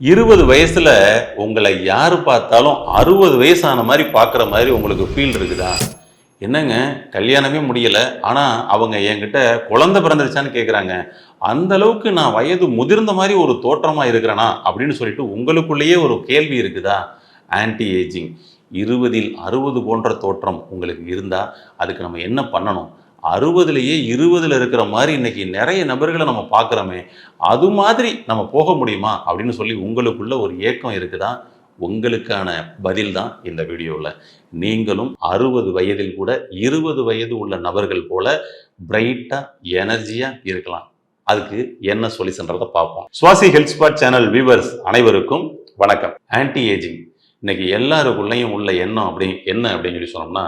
இருபது வயசுல உங்களை யார் பார்த்தாலும் அறுபது வயசான மாதிரி பார்க்குற மாதிரி உங்களுக்கு ஃபீல் இருக்குதா? என்னங்க? கல்யாணமே முடியல. ஆனால் அவங்க என்கிட்ட குழந்தை பிறந்துருச்சான்னு கேட்குறாங்க அந்த அளவுக்கு நான் வயது முதிர்ந்த மாதிரி ஒரு தோற்றமாக இருக்கிறேனா? அப்படின்னு சொல்லிட்டு உங்களுக்குள்ளேயே ஒரு கேள்வி இருக்குதா? ஆன்டி ஏஜிங் இருபதில் அறுபது போன்ற தோற்றம் உங்களுக்கு இருந்தால் அதுக்கு நம்ம என்ன பண்ணணும்? அறுபதுலேயே இருபதில் இருக்கிற மாதிரி இன்றைக்கி நிறைய நபர்களை நம்ம பார்க்குறோமே அது மாதிரி நம்ம போக முடியுமா அப்படின்னு சொல்லி உங்களுக்குள்ள ஒரு ஏக்கம் இருக்குதா? உங்களுக்கான பதில் தான் இந்த வீடியோவில் நீங்களும் அறுபது வயதில் கூட இருபது வயது உள்ள நபர்கள் போல பிரைட்டாக எனர்ஜியாக இருக்கலாம். அதுக்கு என்ன சொல்யூஷன்றதை பார்ப்போம். Swasi health spot channel viewers அனைவருக்கும் வணக்கம். ஆன்டி ஏஜிங் இன்னைக்கு எல்லாருக்குள்ளேயும் உள்ள எண்ணம் அப்படி என்ன அப்படின்னு சொல்லி சொன்னோம்னா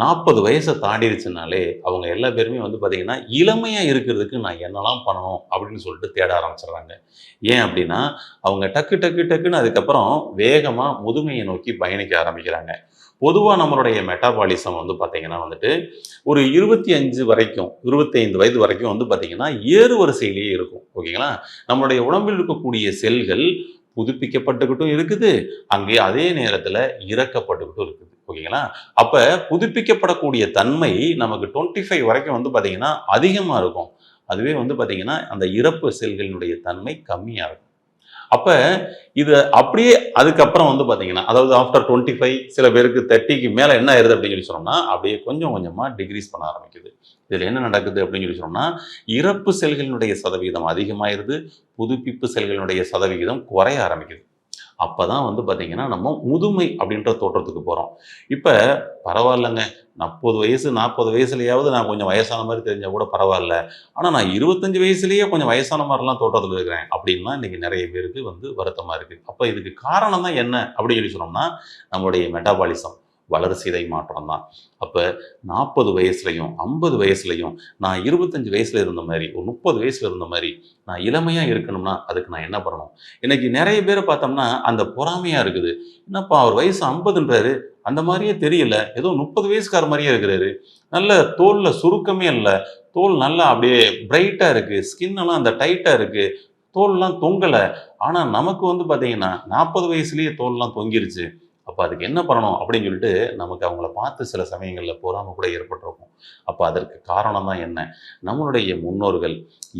நாற்பது வயசை தாண்டிடுச்சுனாலே அவங்க எல்லா பேருமே வந்து பார்த்தீங்கன்னா இளமையாக இருக்கிறதுக்கு நான் என்னெல்லாம் பண்ணணும் அப்படின்னு சொல்லிட்டு தேட ஆரம்பிச்சிடுறாங்க. ஏன் அப்படின்னா அவங்க டக்கு டக்கு டக்குன்னு அதுக்கப்புறம் வேகமாக முதுமையை நோக்கி பயணிக்க ஆரம்பிக்கிறாங்க. பொதுவாக நம்மளுடைய மெட்டாபாலிசம் வந்து பார்த்திங்கன்னா வந்துட்டு ஒரு இருபத்தி அஞ்சு வரைக்கும் இருபத்தைந்து வயது வரைக்கும் வந்து பார்த்தீங்கன்னா ஏறு வரிசையிலேயே இருக்கும். ஓகேங்களா? நம்மளுடைய உடம்பில் இருக்கக்கூடிய செல்கள் புதுப்பிக்கப்பட்டுக்கிட்டும் இருக்குது. அங்கே அதே நேரத்தில் இறக்கப்பட்டுக்கிட்டும் இருக்குது. ஓகேங்களா? அப்போ புதுப்பிக்கப்படக்கூடிய தன்மை நமக்கு டுவெண்ட்டி ஃபைவ் வரைக்கும் வந்து பார்த்தீங்கன்னா அதிகமாக இருக்கும். அதுவே வந்து பார்த்திங்கன்னா அந்த இறப்பு செல்களினுடைய தன்மை கம்மியாக இருக்கும். அப்போ இது அப்படியே அதுக்கப்புறம் வந்து பார்த்தீங்கன்னா அதாவது ஆஃப்டர் டுவெண்ட்டி ஃபைவ் சில பேருக்கு தேர்ட்டிக்கு மேலே என்ன ஆயிருது அப்படின்னு சொல்லி சொன்னோம்னா அப்படியே கொஞ்சம் கொஞ்சமாக டிக்ரீஸ் பண்ண ஆரம்பிக்குது. இதில் என்ன நடக்குது அப்படின்னு சொல்லி சொன்னோம்னா இறப்பு செல்களினுடைய சதவீதம் அதிகமாயிருது புதுப்பிப்பு செல்களினுடைய சதவிகிதம் குறைய ஆரம்பிக்குது. அப்போ தான் வந்து பார்த்தீங்கன்னா நம்ம முதுமை அப்படின்ற தோற்றத்துக்கு போகிறோம் இப்போ பரவாயில்லைங்க. முப்பது வயசு நாற்பது வயசுலையாவது நான் கொஞ்சம் வயசான மாதிரி தெரிஞ்சால் கூட பரவாயில்ல. ஆனால் நான் இருபத்தஞ்சி வயசுலேயே கொஞ்சம் வயசான மாதிரிலாம் தோட்டத்தில் இருக்கிறேன் அப்படின்லாம் இன்றைக்கி நிறைய பேருக்கு வந்து வருத்தமாக இருக்குது அப்போ இதுக்கு காரணம் தான் என்ன அப்படின்னு சொல்லி சொன்னோம்னா நம்மளுடைய மெட்டாபாலிசம் வளர்சிதை மாற்றம் தான் அப்போ நாற்பது வயசுலையும் ஐம்பது வயசுலையும் நான் இருபத்தஞ்சி வயசில் இருந்த மாதிரி ஒரு முப்பது வயசில் இருந்த மாதிரி நான் இளமையாக இருக்கணும்னா அதுக்கு நான் என்ன பண்ணணும்? இன்னைக்கு நிறைய பேரை பார்த்தோம்னா அந்த பொறாமையாக இருக்குது. என்னப்பா அவர் வயசு ஐம்பதுன்றாரு. அந்த மாதிரியே தெரியல. ஏதோ முப்பது வயசுக்கார மாதிரியே இருக்கிறாரு. நல்ல தோலில் சுருக்கமே இல்லை. தோல் நல்லா அப்படியே பிரைட்டாக இருக்குது ஸ்கின் எல்லாம் அந்த டைட்டாக இருக்குது தோல்லாம் தொங்கலை. ஆனால் நமக்கு வந்து பார்த்தீங்கன்னா நாற்பது வயசுலேயே தோல்லாம் தொங்கிருச்சு. அப்போ அதுக்கு என்ன பண்ணணும் அப்படின்னு சொல்லிட்டு நமக்கு அவங்கள பார்த்து சில சமயங்களில் போகாமல் கூட ஏற்பட்டிருக்கும். அப்போ அதற்கு காரணம் தான் என்ன? நம்மளுடைய முன்னோர்கள்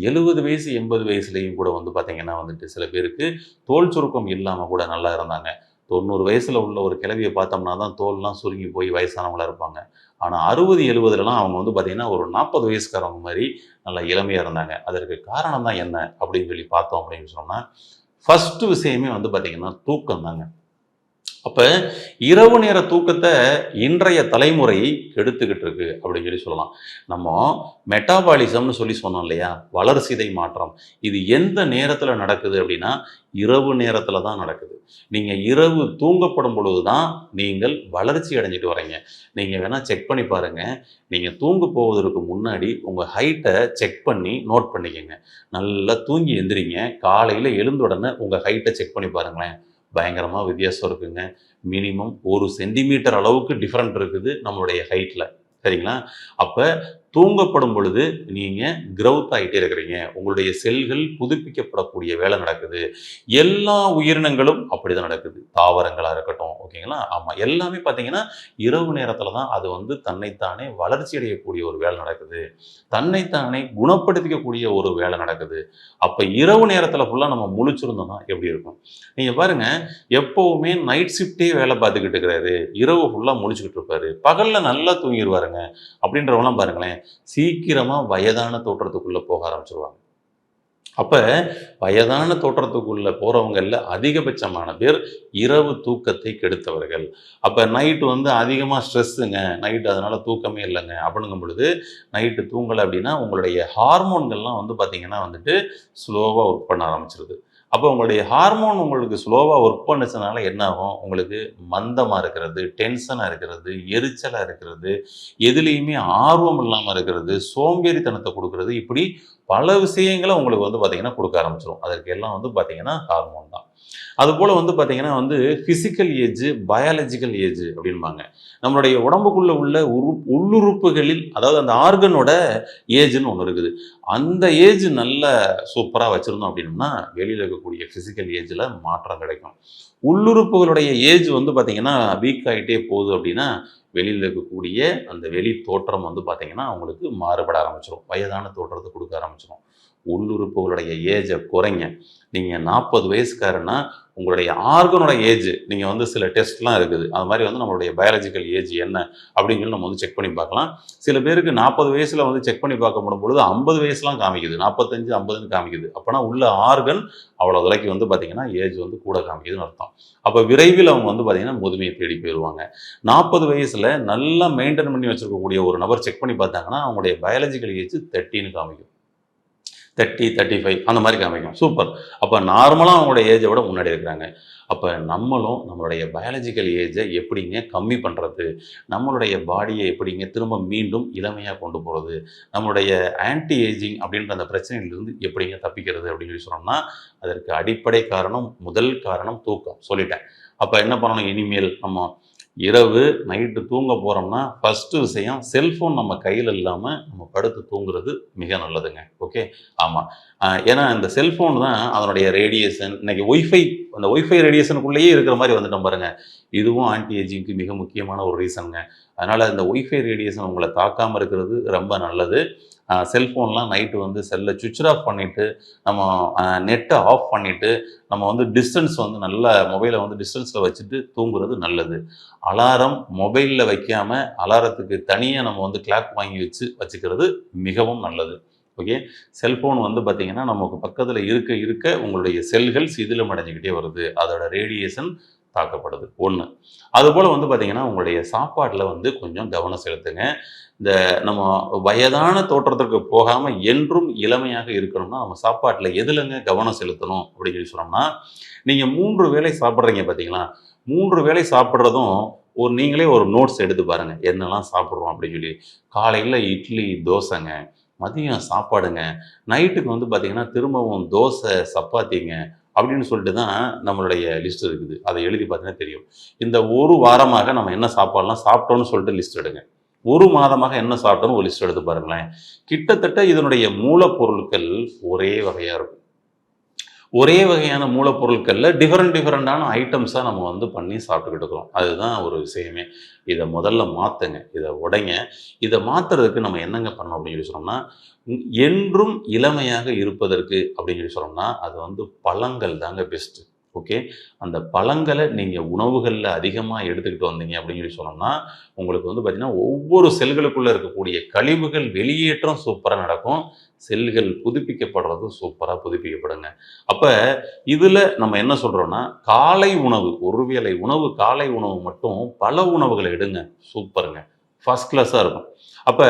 எழுபது வயசு எண்பது வயசுலேயும் கூட வந்து பார்த்திங்கன்னா வந்துட்டு சில பேருக்கு தோல் சுருக்கம் இல்லாமல் கூட நல்லா இருந்தாங்க. தொண்ணூறு வயசில் உள்ள ஒரு கிழவியை பார்த்தோம்னா தான் தோல்லாம் சுருங்கி போய் வயசானவங்களா இருப்பாங்க. ஆனால் அறுபது எழுபதுலலாம் அவங்க வந்து பார்த்திங்கன்னா ஒரு நாற்பது வயசுக்காரவங்க மாதிரி நல்லா இளமையாக இருந்தாங்க. அதற்கு காரணம் தான் என்ன அப்படின்னு சொல்லி பார்த்தோம் அப்படின்னு சொன்னால் ஃபஸ்ட்டு விஷயமே வந்து பார்த்திங்கன்னா தூக்கம் தாங்க அப்போ இரவு நேர தூக்கத்தை இன்றைய தலைமுறை கெடுத்துக்கிட்டு இருக்கு அப்படின்னு சொல்லி சொல்லலாம். நம்ம மெட்டாபாலிசம்னு சொல்லி சொன்னோம் இல்லையா? வளர்சிதை மாற்றம். இது எந்த நேரத்தில் நடக்குது அப்படின்னா இரவு நேரத்தில் தான் நடக்குது. நீங்கள் இரவு தூங்கப்படும் பொழுது தான் நீங்கள் வளர்ச்சி அடைஞ்சிட்டு வரீங்க நீங்கள் வேணால் செக் பண்ணி பாருங்கள் நீங்கள் தூங்க போவதற்கு முன்னாடி உங்கள் ஹைட்டை செக் பண்ணி நோட் பண்ணிக்கோங்க. நல்லா தூங்கி எந்திரிங்க. காலையில் எழுந்த உடனே உங்கள் ஹைட்டை செக் பண்ணி பாருங்களேன். பயங்கரமாக வித்தியாசம் இருக்குங்க. மினிமம் ஒரு சென்டிமீட்டர் அளவுக்கு டிஃப்ரெண்ட் இருக்குது நம்மளுடைய ஹைட்டில் சரிங்களா? அப்போ தூங்கப்படும் பொழுது நீங்கள் க்ரௌத் ஆகிட்டே இருக்கிறீங்க. உங்களுடைய செல்கள் புதுப்பிக்கப்படக்கூடிய வேலை நடக்குது. எல்லா உயிரினங்களும் அப்படி தான் நடக்குது. தாவரங்களாக இருக்கட்டும் ஓகேங்களா ஆமாம் எல்லாமே பார்த்தீங்கன்னா இரவு நேரத்தில் தான் அது வந்து தன்னைத்தானே வளர்ச்சி அடையக்கூடிய ஒரு வேலை நடக்குது. தன்னைத்தானே குணப்படுத்திக்கக்கூடிய ஒரு வேலை நடக்குது. அப்போ இரவு நேரத்தில் ஃபுல்லாக நம்ம முழிச்சிருந்தோம்னா எப்படி இருக்கும்? நீங்கள் பாருங்க எப்போவுமே நைட் ஷிஃப்டே வேலை பார்த்துக்கிட்டு இருக்கிறாரு. இரவு ஃபுல்லாக முழிச்சுக்கிட்டு இருப்பாரு. பகலில் நல்லா தூங்கிடுவாருங்க அப்படின்றவங்களாம் பாருங்களேன் சீக்கிரமாக வயதான தோற்றத்துக்குள்ளே போக ஆரம்பிச்சிருவாங்க. அப்போ வயதான தோற்றத்துக்குள்ளே போகிறவங்களில் அதிகபட்சமான பேர் இரவு தூக்கத்தை கெடுத்தவர்கள். அப்போ நைட்டு வந்து அதிகமாக ஸ்ட்ரெஸ்ஸுங்க. நைட்டு அதனால் தூக்கமே இல்லைங்க. அப்படிங்கும் பொழுது நைட்டு தூங்கலை அப்படின்னா உங்களுடைய ஹார்மோன்கள்லாம் வந்து பார்த்திங்கன்னா வந்துட்டு ஸ்லோவாக ஒர்க் பண்ண ஆரம்பிச்சிருது. அப்போ உங்களுடைய ஹார்மோன் உங்களுக்கு ஸ்லோவாக ஒர்க் பண்ணுச்சுனால என்ன ஆகும் உங்களுக்கு மந்தமாக இருக்கிறது டென்ஷனாக இருக்கிறது எரிச்சலாக இருக்கிறது எதுலேயுமே ஆர்வம் இல்லாமல் இருக்கிறது சோம்பேறித்தனத்தை கொடுக்கறது இப்படி பல விஷயங்களை உங்களுக்கு வந்து பார்த்தீங்கன்னா கொடுக்க ஆரம்பிச்சிடும் அதற்கு எல்லாம் வந்து பார்த்தீங்கன்னா ஹார்மோன் தான். அதுபோல் வந்து பார்த்தீங்கன்னா வந்து ஃபிசிக்கல் ஏஜ் பயாலஜிக்கல் ஏஜ் அப்படின்பாங்க. நம்மளுடைய உடம்புக்குள்ளே உள்ள உரு உள்ளுறுப்புகளில் அதாவது அந்த ஆர்கனோட ஏஜ்னு ஒன்று இருக்குது. அந்த ஏஜ் நல்ல சூப்பராக வச்சுருந்தோம் அப்படின்னா வெளியில் இருக்கக்கூடிய ஃபிசிக்கல் ஏஜில் மாற்றம் கிடைக்கும். உள்ளுறுப்புகளுடைய ஏஜ் வந்து பார்த்திங்கன்னா வீக் ஆகிட்டே போகுது அப்படின்னா வெளியில் இருக்கக்கூடிய அந்த வெளி தோற்றம் வந்து பார்த்திங்கன்னா அவங்களுக்கு மாறுபட ஆரம்பிச்சிடும் வயதான தோற்றத்தை கொடுக்க ஆரம்பிச்சிடும் உள்ளுறுப்புகளுடைய ஏஜை குறைங்க. நீங்கள் நாற்பது வயசுக்காரன்னா உங்களுடைய ஆர்கனோட ஏஜ் நீங்கள் வந்து சில டெஸ்ட்லாம் இருக்குது. அது மாதிரி வந்து நம்மளுடைய பயாலஜிக்கல் ஏஜ் என்ன அப்படின்னு நம்ம வந்து செக் பண்ணி பார்க்கலாம். சில பேருக்கு நாற்பது வயசில் வந்து செக் பண்ணி பார்க்கப்படும் பொழுது ஐம்பது வயசுலாம் காமிக்குது. நாற்பத்தஞ்சு ஐம்பதுன்னு காமிக்குது. அப்போனா உள்ள ஆர்கன் அவ்வளோ விலைக்கு வந்து பார்த்தீங்கன்னா ஏஜ் வந்து கூட காமிக்குதுன்னு அர்த்தம். அப்போ விரைவில் அவங்க வந்து பார்த்திங்கன்னா முதுமையை தேடி போயிடுவாங்க நாற்பது வயசில் நல்லா மெயின்டைன் பண்ணி வச்சுருக்கக்கூடிய ஒரு நபர் செக் பண்ணி பார்த்தாங்கன்னா அவங்களுடைய பயாலஜிக்கல் ஏஜ் தேர்ட்டின்னு காமிக்கும். தேர்ட்டி தேர்ட்டி ஃபைவ் அந்த மாதிரி காமிக்கும். சூப்பர் அப்போ நார்மலாக அவங்களோட ஏஜை விட முன்னாடி இருக்கிறாங்க. அப்போ நம்மளும் நம்மளுடைய பயாலஜிக்கல் ஏஜை எப்படிங்க கம்மி பண்ணுறது நம்மளுடைய பாடியை எப்படிங்க திரும்ப மீண்டும் இளமையாக கொண்டு போகிறது நம்மளுடைய ஆன்டி ஏஜிங் அப்படின்ற அந்த பிரச்சனையிலிருந்து எப்படிங்க தப்பிக்கிறது அப்படின்னு சொல்லி சொன்னோம்னா அதற்கு அடிப்படை காரணம் முதல் காரணம் தூக்கம். சொல்லிட்டேன். அப்போ என்ன பண்ணணும்? இனிமேல் நம்ம இரவு நைட்டு தூங்க போகிறோம்னா ஃபஸ்ட்டு விஷயம் செல்ஃபோன் நம்ம கையில் இல்லாமல் நம்ம படுத்து தூங்குறது மிக நல்லதுங்க. ஓகே ஆமாம் ஏன்னா இந்த செல்ஃபோன் தான் அதனுடைய ரேடியேஷன் இன்றைக்கி ஒய்ஃபை அந்த ஒய்ஃபை ரேடியேஷனுக்குள்ளேயே இருக்கிற மாதிரி வந்துட்டோம் பாருங்கள் இதுவும் ஆன்டி ஏஜிங்க்கு மிக முக்கியமான ஒரு ரீசனுங்க அதனால் இந்த ஒய்ஃபை ரேடியேஷன் உங்களை தாக்காமல் இருக்கிறது ரொம்ப நல்லது. செல்ஃபோன்லாம் நைட்டு வந்து செல்லை சுவிட்ச் ஆஃப் பண்ணிவிட்டு நம்ம நெட்டை ஆஃப் பண்ணிவிட்டு நம்ம வந்து டிஸ்டன்ஸ் வந்து நல்ல மொபைலை வந்து டிஸ்டன்ஸில் வச்சுட்டு தூங்குறது நல்லது. அலாரம் மொபைலில் வைக்காமல் அலாரத்துக்கு தனியாக நம்ம வந்து கிளாக் வாங்கி வச்சு வச்சுக்கிறது மிகவும் நல்லது. ஓகே செல்ஃபோன் வந்து பார்த்திங்கன்னா நமக்கு பக்கத்தில் இருக்க இருக்க உங்களுடைய செல்கள் சிதிலம் அடைஞ்சிக்கிட்டே வருது. அதோட ரேடியேஷன் தாக்கப்படுது. ஒன்று அதுபோல் வந்து பார்த்திங்கன்னா உங்களுடைய சாப்பாட்டில் வந்து கொஞ்சம் கவனம் செலுத்துங்க. இந்த நம்ம வயதான தோற்றத்திற்கு போகாமல் என்றும் இளமையாக இருக்கணும்னா நம்ம சாப்பாட்டில் எதுலங்க கவனம் செலுத்தணும் அப்படின்னு சொல்லி சொன்னோம்னா நீங்கள் மூன்று வேளை சாப்பிட்றீங்க பார்த்தீங்களா மூன்று வேளை சாப்பிட்றதும் ஒரு நீங்களே ஒரு நோட்ஸ் எடுத்து பாருங்கள் என்னெல்லாம் சாப்பிட்றோம் அப்படின்னு சொல்லி. காலையில் இட்லி தோசைங்க. மதியம் சாப்பாடுங்க. நைட்டுக்கு வந்து பார்த்திங்கன்னா திரும்பவும் தோசை சப்பாத்திங்க. அப்படின்னு சொல்லிட்டு தான் நம்மளுடைய லிஸ்ட் இருக்குது. அதை எழுதி பார்த்தீங்கன்னா தெரியும். இந்த ஒரு வாரமாக நம்ம என்ன சாப்பாடலாம் சாப்பிட்டோன்னு சொல்லிட்டு லிஸ்ட் எடுங்க. ஒரு மாதமாக என்ன சாப்பிட்டோன்னு ஒரு லிஸ்ட் எடுத்து பாருங்களேன். கிட்டத்தட்ட இதனுடைய மூலப்பொருட்கள் ஒரே வகையாக இருக்கும். ஒரே வகையான மூலப்பொருட்களில் டிஃப்ரெண்ட் டிஃப்ரெண்டான ஐட்டம்ஸாக நம்ம வந்து பண்ணி சாப்பிட்டுக்கிட்டு இருக்கிறோம். அதுதான் ஒரு விஷயமே. இதை முதல்ல மாற்றுங்க இதை உடைங்க. இதை மாற்றுறதுக்கு நம்ம என்னங்க பண்ணோம் அப்படின்னு சொல்லி சொன்னோம்னா என்றும் இளமையாக இருப்பதற்கு அப்படின்னு சொல்லி சொன்னோம்னா அது வந்து பழங்கள் தாங்க பெஸ்ட்டு ஓகே? அந்த பழங்களை நீங்கள் உணவுகளில் அதிகமாக எடுத்துக்கிட்டு வந்தீங்க அப்படின்னு சொல்லி சொன்னோம்னா உங்களுக்கு வந்து பார்த்திங்கன்னா ஒவ்வொரு செல்களுக்குள்ளே இருக்கக்கூடிய கழிவுகள் வெளியேற்றம் சூப்பராக நடக்கும். செல்கள் புதுப்பிக்கப்படுறதும் சூப்பராக புதுப்பிக்கப்படுங்க. அப்போ இதில் நம்ம என்ன சொல்கிறோன்னா காலை உணவு ஒருவேளை உணவு காலை உணவு மட்டும் பல உணவுகளை எடுங்க. சூப்பருங்க. ஃபஸ்ட் கிளாஸாக இருக்கும். அப்போ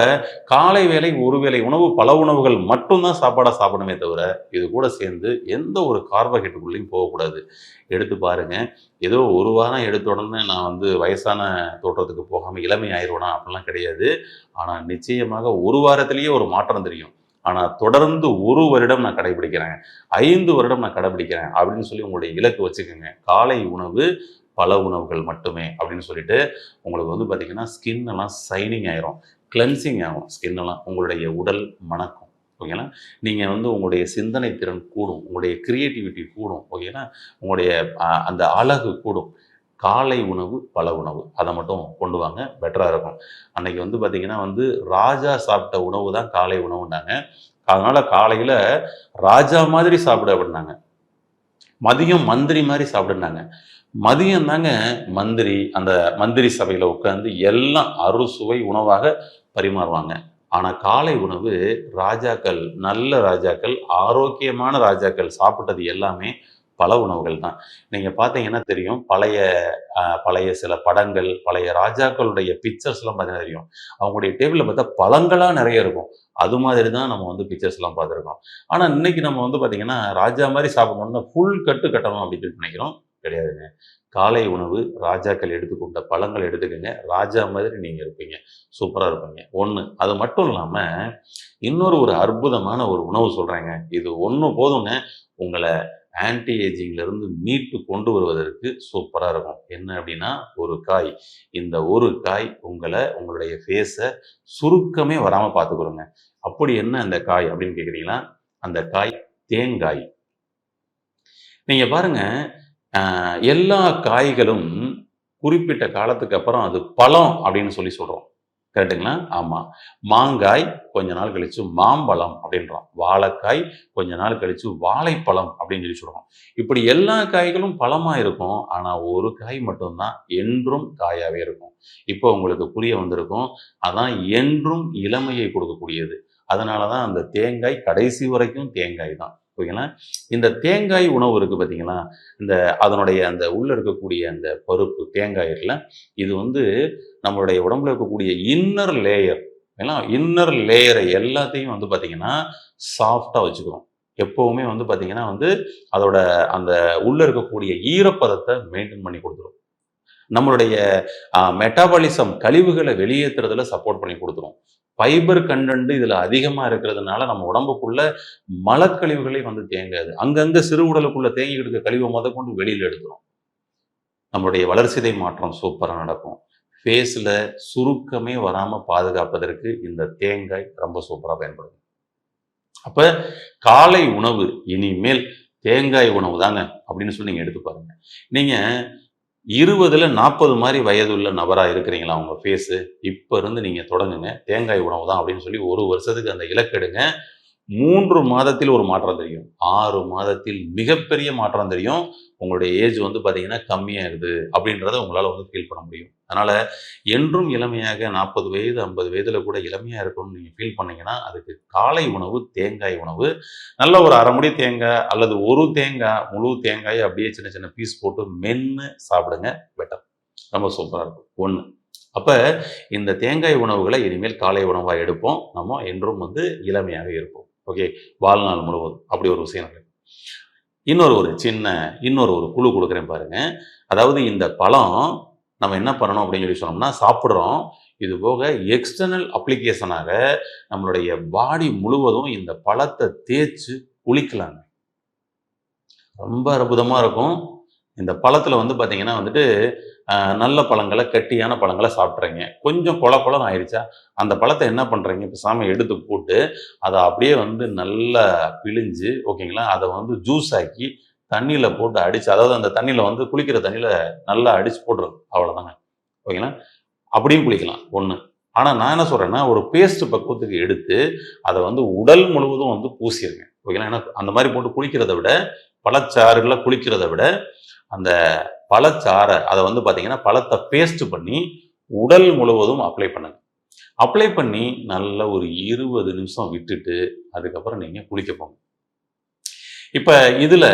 காலை வேலை ஒரு வேளை உணவு பல உணவுகள் மட்டும்தான் சாப்பாடாக சாப்பிடணுமே தவிர இது கூட சேர்ந்து எந்த ஒரு கார்போஹைட்ரேட்டுக்குள்ளேயும் போகக்கூடாது. எடுத்து பாருங்க. ஏதோ ஒரு வாரம் எடுத்த உடனே நான் வந்து வயசான தோற்றத்துக்கு போகாமல் இளமை ஆயிடுவேனா அப்படிலாம் கிடையாது. ஆனால் நிச்சயமாக ஒரு வாரத்திலேயே ஒரு மாற்றம் தெரியும். ஆனால் தொடர்ந்து ஒரு வருடம் நான் கடைபிடிக்கிறேன். ஐந்து வருடம் நான் கடைபிடிக்கிறேன் அப்படின்னு சொல்லி உங்களுடைய இலக்கு வச்சுக்கோங்க. காலை உணவு பல உணவுகள் மட்டுமே அப்படின்னு சொல்லிட்டு உங்களுக்கு வந்து பார்த்தீங்கன்னா ஸ்கின் எல்லாம் சைனிங் ஆயிரும். கிளென்சிங் ஆகும். ஸ்கின் எல்லாம் உங்களுடைய உடல் மணக்கும். ஓகேங்களா நீங்கள் வந்து உங்களுடைய சிந்தனை திறன் கூடும். உங்களுடைய கிரியேட்டிவிட்டி கூடும். ஓகேங்களா உங்களுடைய அந்த அழகு கூடும். காலை உணவு பல உணவு. அதை மட்டும் கொண்டு வாங்க. பெட்டராக இருக்கும். அன்னைக்கு வந்து பார்த்திங்கன்னா வந்து ராஜா சாப்பிட்ட உணவு தான் காலை உணவுன்னாங்க. அதனால் காலையில் ராஜா மாதிரி சாப்பிட அப்படின்னாங்க. மதியம் மந்திரி மாதிரி சாப்பிடுனாங்க. மதியம் தாங்க மந்திரி அந்த மந்திரி சபையில் உட்காந்து எல்லாம் அறுசுவை உணவாக பரிமாறுவாங்க. ஆனால் காலை உணவு ராஜாக்கள் நல்ல ராஜாக்கள் ஆரோக்கியமான ராஜாக்கள் சாப்பிட்டது எல்லாமே பல உணவுகள் தான். நீங்கள் பார்த்தீங்கன்னா தெரியும் பழைய பழைய சில படங்கள் பழைய ராஜாக்களுடைய பிக்சர்ஸ்லாம் பார்த்தீங்கன்னா தெரியும். அவங்களுடைய டேபிளில் பார்த்தா பழங்களாக நிறைய இருக்கும். அது மாதிரி தான் நம்ம வந்து பிக்சர்ஸ்லாம் பார்த்துருக்கோம். ஆனால் இன்னைக்கு நம்ம வந்து பார்த்தீங்கன்னா ராஜா மாதிரி சாப்பிடணும்னா ஃபுல் கட்டு கட்டணும் அப்படின்னு நினைக்கிறோம். கிடையாதுங்க. காலை உணவு ராஜாக்கள் எடுத்துக்கொண்ட பழங்கள் எடுத்துக்கோங்க. ராஜா மாதிரி நீங்கள் இருப்பீங்க. சூப்பராக இருப்பீங்க. ஒன்று அது மட்டும் இல்லாமல் இன்னொரு ஒரு அற்புதமான ஒரு உணவு சொல்கிறேங்க இது ஒன்று போதுங்க. உங்களை ஆன்டி ஏஜிங்ல இருந்து மீட்டு கொண்டு வருவதற்கு சூப்பராக இருக்கும். என்ன அப்படின்னா ஒரு காய். இந்த ஒரு காய் உங்களை உங்களுடைய ஃபேஸை சுருக்கமே வராமல் பார்த்துக்கிறோங்க அப்படி என்ன அந்த காய் அப்படின்னு கேட்குறீங்களா அந்த காய் தேங்காய். நீங்கள் பாருங்க எல்லா காய்களும் குறிப்பிட்ட காலத்துக்கு அப்புறம் அது பழம் அப்படின்னு சொல்லி சொல்கிறோம் கரெக்டுங்களா ஆமாம் மாங்காய் கொஞ்ச நாள் கழிச்சு மாம்பழம் அப்படின்றோம். வாழைக்காய் கொஞ்ச நாள் கழிச்சு வாழைப்பழம் அப்படின்னு சொல்லி சொல்கிறோம் இப்படி எல்லா காய்களும் பழமாக இருக்கும். ஆனால் ஒரு காய் மட்டும்தான் என்றும் காயாகவே இருக்கும். இப்போ உங்களுக்கு புரிய வந்திருக்கும். அதான் என்றும் இளமையை கொடுக்கக்கூடியது. அதனால தான் அந்த தேங்காய் கடைசி வரைக்கும் தேங்காய் தான். ஓகேங்களா இந்த தேங்காய் உணவு இருக்குது பார்த்தீங்களா இந்த அதனுடைய அந்த உள்ளே இருக்கக்கூடிய அந்த பருப்பு தேங்காய் இருக்குல்ல இது வந்து நம்மளுடைய உடம்புல இருக்கக்கூடிய இன்னர் லேயர் ஏன்னா இன்னர் லேயரை எல்லாத்தையும் வந்து பார்த்தீங்கன்னா சாஃப்டாக வச்சுக்கிறோம். எப்போவுமே வந்து பார்த்தீங்கன்னா வந்து அதோட அந்த உள்ளே இருக்கக்கூடிய ஈரப்பதத்தை மெயின்டைன் பண்ணி கொடுத்துரும். நம்மளுடைய மெட்டாபாலிசம் கழிவுகளை வெளியேற்றுறதுல சப்போர்ட் பண்ணி கொடுத்துரும். ஃபைபர் கண்டென்ட் இதில் அதிகமாக இருக்கிறதுனால நம்ம உடம்புக்குள்ள மலக்கழிவுகளே வந்து தேங்காது. அங்கங்கே சிறு உடலுக்குள்ள தேங்கி இருக்க கழிவை முத கொண்டு வெளியில் எடுத்துரும் நம்மளுடைய வளர்சிதை மாற்றம் சூப்பராக நடக்கும். ஃபேஸில் சுருக்கமே வராமல் பாதுகாப்பதற்கு இந்த தேங்காய் ரொம்ப சூப்பராக பயன்படுது அப்போ காலை உணவு இனிமேல் தேங்காய் உணவு தாங்க அப்படின்னு சொல்லி நீங்கள் எடுத்து பாருங்கள் நீங்கள் இருபதுல நாற்பது மாதிரி வயது உள்ள நபராக இருக்கிறீங்களா உங்கள் ஃபேஸு இப்போ இருந்து நீங்கள் தொடங்குங்க. தேங்காய் உணவு தான் அப்படின்னு சொல்லி ஒரு வருஷத்துக்கு அந்த இலக்கெடுங்க மூன்று மாதத்தில் ஒரு மாற்றம் தெரியும். ஆறு மாதத்தில் மிகப்பெரிய மாற்றம் தெரியும். உங்களுடைய ஏஜ் வந்து பார்த்தீங்கன்னா கம்மியாகுது அப்படின்றத உங்களால் வந்து ஃபீல் பண்ண முடியும். அதனால் என்றும் இளமையாக நாற்பது வயது ஐம்பது வயதில் கூட இளமையாக இருக்கணும்னு நீங்கள் ஃபீல் பண்ணீங்கன்னா அதுக்கு காலை உணவு தேங்காய் உணவு நல்ல ஒரு அரை முடி தேங்காய் அல்லது ஒரு தேங்காய் முழு தேங்காயை அப்படியே சின்ன சின்ன பீஸ் போட்டு மென்று சாப்பிடுங்க பெட்டர் ரொம்ப சூப்பராக இருக்கும். ஒன்று அப்போ இந்த தேங்காய் உணவுகளை இனிமேல் காலை உணவாக எடுப்போம். நம்ம என்றும் வந்து இளமையாக இருப்போம். ஓகே வாழ்நாள் முழுவதும். அப்படி ஒரு விஷயம் இருக்கு இன்னொரு ஒரு சின்ன இன்னொரு ஒரு குழு கொடுக்குறேன் பாருங்க. அதாவது இந்த பழம் நம்ம என்ன பண்ணணும் அப்படின்னு சொல்லி சொன்னோம்னா சாப்பிட்றோம். இது போக எக்ஸ்டர்னல் அப்ளிகேஷனாக நம்மளுடைய பாடி முழுவதும் இந்த பழத்தை தேய்ச்சி குளிக்கலாங்க. ரொம்ப அற்புதமாக இருக்கும். இந்த பழத்தில் வந்து பார்த்தீங்கன்னா வந்துட்டு நல்ல பழங்களை கெட்டியான பழங்களை சாப்பிட்றீங்க கொஞ்சம் கொல குளம் ஆயிடுச்சா அந்த பழத்தை என்ன பண்ணுறீங்க இப்போ சாமி எடுத்து போட்டு அதை அப்படியே வந்து நல்லா பிழிஞ்சு ஓகேங்களா அதை வந்து ஜூஸ் ஆக்கி தண்ணியில் போட்டு அடித்து அதாவது அந்த தண்ணியில் வந்து குளிக்கிற தண்ணியில் நல்லா அடித்து போட்டுரும் அவ்வளோதாங்க ஓகேங்களா? அப்படியும் குளிக்கலாம் ஒன்று ஆனால் நான் என்ன சொல்கிறேன்னா ஒரு பேஸ்ட் பக்குவத்துக்கு எடுத்து அதை வந்து உடல் முழுவதும் வந்து பூசிடுங்க ஓகேங்களா? ஏன்னா அந்த மாதிரி போட்டு குளிக்கிறத விட பழச்சாறுகளில் குளிக்கிறத விட அந்த பழச்சாறை அதை வந்து பார்த்தீங்கன்னா பழத்தை பேஸ்ட் பண்ணி உடல் முழுவதும் அப்ளை பண்ணுங்க. அப்ளை பண்ணி நல்ல ஒரு இருபது நிமிஷம் விட்டுட்டு அதுக்கப்புறம் நீங்கள் குளிக்க போங்க. இப்போ இதில்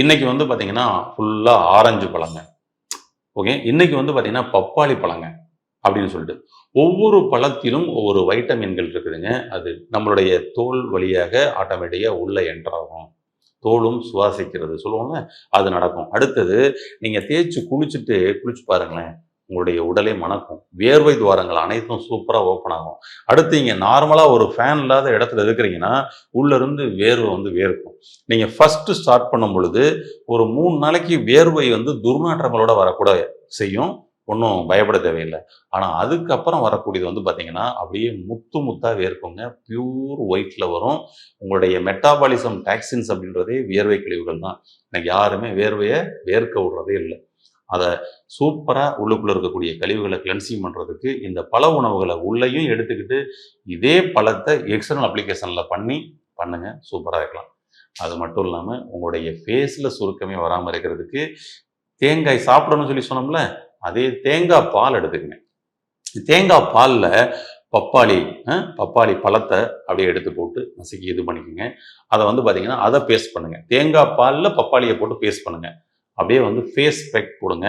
இன்னைக்கு வந்து பார்த்தீங்கன்னா ஃபுல்லாக ஆரஞ்சு பழங்க. ஓகே இன்னைக்கு வந்து பார்த்தீங்கன்னா பப்பாளி பழங்க அப்படின்னு சொல்லிட்டு. ஒவ்வொரு பழத்திலும் ஒவ்வொரு வைட்டமின்கள் இருக்குதுங்க. அது நம்மளுடைய தோல் வழியாக ஆட்டோமேட்டிக்காக உள்ள என்ட்ராகும் தோலும் சுவாசிக்கிறது சொல்லுவாங்க அது நடக்கும். அடுத்தது நீங்கள் தேய்ச்சி குளிச்சுட்டு குளிச்சு பாருங்களேன். உங்களுடைய உடலே மணக்கும். வேர்வை துவாரங்கள் அனைத்தும் சூப்பராக ஓப்பன் ஆகும். அடுத்து இங்கே நார்மலாக ஒரு ஃபேன் இல்லாத இடத்துல இருக்கிறீங்கன்னா உள்ளேருந்து வேர்வை வந்து வேர்க்கும். நீங்கள் ஃபஸ்ட்டு ஸ்டார்ட் பண்ணும் பொழுது ஒரு மூணு நாளைக்கு வேர்வை வந்து துர்நாற்றங்களோட வரக்கூட செய்யும். ஒன்றும் பயப்பட தேவையில்லை. ஆனால் அதுக்கப்புறம் வரக்கூடியது வந்து பார்த்தீங்கன்னா அப்படியே முத்து முத்தாக வேர்க்குங்க. பியூர் ஒயிட்டில் வரும். உங்களுடைய மெட்டாபாலிசம் டாக்ஸின்ஸ் அப்படின்றதே வியர்வை கழிவுகள் தான் எனக்கு யாருமே வேர்வையை வேர்க்க விடுறதே இல்லை. அதை சூப்பராக உள்ளுக்குள்ளே இருக்கக்கூடிய கழிவுகளை கிளென்சிங் பண்ணுறதுக்கு இந்த பல உணவுகளை உள்ளேயும் எடுத்துக்கிட்டு இதே பழத்தை எக்ஸ்டர்னல் அப்ளிகேஷனில் பண்ணி பண்ணுங்கள் சூப்பராக இருக்கலாம். அது மட்டும் இல்லாமல் உங்களுடைய ஃபேஸில் சுருக்கமே வராமல் இருக்கிறதுக்கு தேங்காய் சாப்பிடணும்னு சொல்லி சொன்னோம்ல அதே தேங்காய் பால் எடுத்துக்கங்க. தேங்காய் பாலில் பப்பாளி பப்பாளி பழத்தை அப்படியே எடுத்து போட்டு நசுக்கி இது பண்ணிக்கோங்க. அதை வந்து பார்த்தீங்கன்னா அதை பேஸ்ட் பண்ணுங்கள் தேங்காய் பாலில் பப்பாளியை போட்டு பேஸ்ட் பண்ணுங்கள் அப்படியே வந்து ஃபேஸ் பேக் போடுங்க.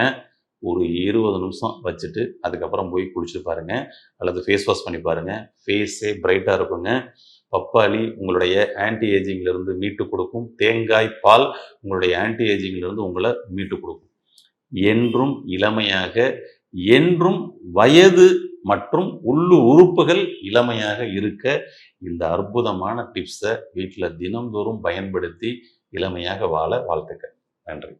ஒரு இருபது நிமிஷம் வச்சுட்டு அதுக்கப்புறம் போய் குளிச்சுட்டு பாருங்க. அல்லது ஃபேஸ் வாஷ் பண்ணி பாருங்க. ஃபேஸே பிரைட்டாக இருக்குங்க. பப்பாளி உங்களுடைய ஆன்டி ஏஜிங்லேருந்து மீட்டு கொடுக்கும். தேங்காய் பால் உங்களுடைய ஆன்டி ஏஜிங்லேருந்து உங்களை மீட்டு கொடுக்கும். என்றும் இளமையாக என்றும் வயது மற்றும் உள்ளு உறுப்புகள் இளமையாக இருக்க இந்த அற்புதமான டிப்ஸை வீட்டில் தினந்தோறும் பயன்படுத்தி இளமையாக வாழ வாழ்த்துக்கள். நன்றி.